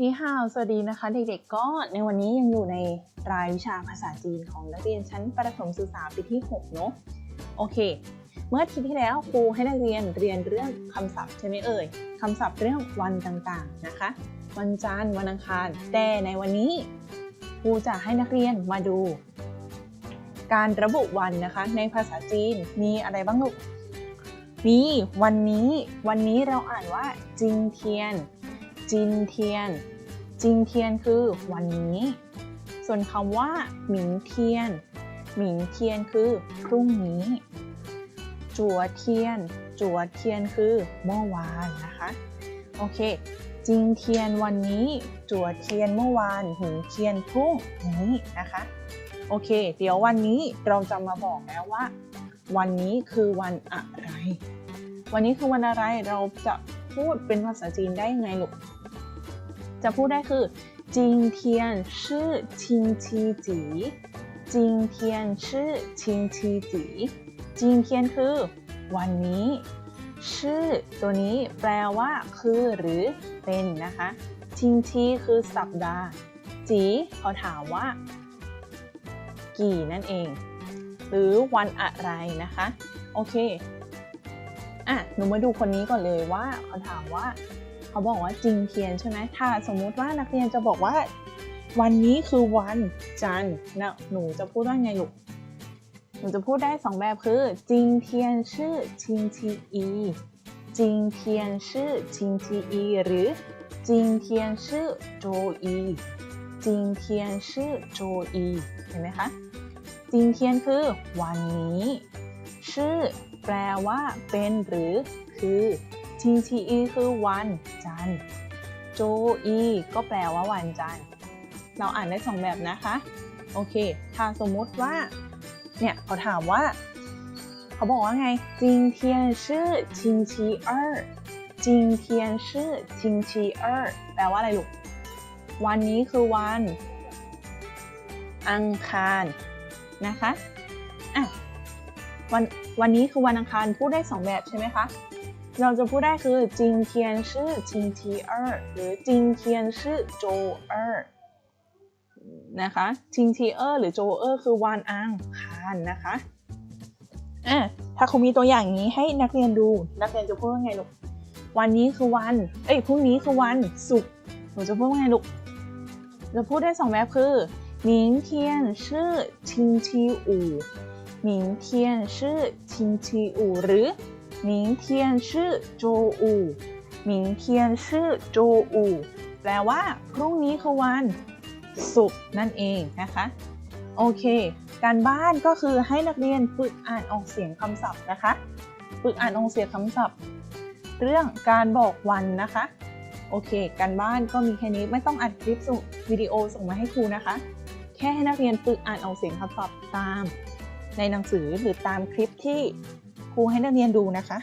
นี่ฮาวสวัสดีนะคะ เด็กๆก็ในวันนี้ยังอยู่ในรายวิชาภาษาจีนของนักเรียนชั้นประถมศึกษาปีที่ 6 เนอะโอเค เมื่อทีที่แล้วครูให้นักเรียนเรียนเรื่องคำศัพท์ใช่ไหมเอ่ยคำศัพท์เรื่องวันต่างๆนะคะ วันจันทร์วันอังคารแต่ในวันนี้ครูจะให้นักเรียนมาดู การระบุวันนะคะ ในภาษาจีนมีอะไรบ้างลูกมีวันนี้ วันนี้เราอ่านว่าจิงเทียน จินเทียน จิงเทียนคือวันนี้ ส่วนคำว่าหมิงเทียน หมิงเทียนคือพรุ่งนี้ จัวเทียน จัวเทียนคือเมื่อวานนะคะ โอเค จิงเทียนวันนี้ จัวเทียนเมื่อวาน หมิงเทียนพรุ่งนี้นะคะ โอเค เดี๋ยววันนี้เราจะมาบอกแล้วว่า วันนี้คือวันอะไร วันนี้คือวันอะไร เราจะ พูดเป็นภาษาจีนได้ยังไงลูก จะพูดได้คือจิงเทียนชื่อชิงชีจีจิงเทียนชื่อชิงชีจีจิงเทียนคือ วันนี้ ชื่อตัวนี้แปลว่า คือหรือเป็นนะคะชิงชีคือสัปดาห์ จีเขาถามว่า กี่นั่นเอง หรือวันอะไรนะคะ โอเค อะหนูมาดูคนนี้ก่อนเลยว่าเขาถามว่าเขาบอกว่าจริงเทียนใช่ไหมถ้าสมมุติว่านักเรียนจะบอกว่า วันนี้คือวันจันทร์นะหนูจะพูดว่าไงลูกหนูจะพูดได้สองแบบคือจิงเทียนชื่อชิงชีอีจิงเทียนชื่อชิงชีอีหรือจิงเทียนชื่อโจอีจิงเทียนชื่อโจอีเห็นไหมคะจิงเทียนคือวันนี้ ชื่อ แปลว่า เป็นหรือ คือชิงชีอีคือวันจันทร์โจอีก็แปลว่าวันจันทร์เราอ่านได้สองแบบนะคะ โอเค ถ้าสมมติว่า เนี่ยเขาถามว่า เขาบอกว่าไงจิงเทียนชื่อชิงชีเออร์จิงเทียนชื่อชิงชีเออร์แปลว่าอะไรลูก วันนี้คือวัน อังคารนะคะ วันวันนี้คือวันอังคารพูดได้ 2 แบบใช่ไหมคะ เราจะพูดได้คือจิงเทียนชื่อจิงทีเออร์หรือจิงเทียนชื่อโจเออร์นะคะจิงทีเออร์หรือโจเออร์คือวันอังคารนะคะถ้าคุณมีตัวอย่างนี้ให้นักเรียนดู นักเรียนจะพูดว่าไงลูกวันนี้คือวัน เอ้ยพรุ่งนี้คือวันศุกร์หนูจะพูดว่าไงลูกจะพูดได้สองแบบคือหนิงเทียนชื่อชิงทีอู่ 明天是星期五หรือ明天是周五明天是周五แปลว่า พรุ่งนี้คือวันศุกร์นั่นเองนะคะ โอเค การบ้านก็คือให้นักเรียนฝึกอ่านออกเสียงคำศัพท์นะคะ ฝึกอ่านออกเสียงคำศัพท์ เรื่องการบอกวันนะคะ โอเค การบ้านก็มีแค่นี้ไม่ต้องอัดคลิปวิดีโอส่งมาให้ครูนะคะ แค่ให้นักเรียนฝึกอ่านออกเสียงคำศัพท์ตาม ในหนังสือหรือตามคลิปที่ครูให้นักเรียนดูนะคะ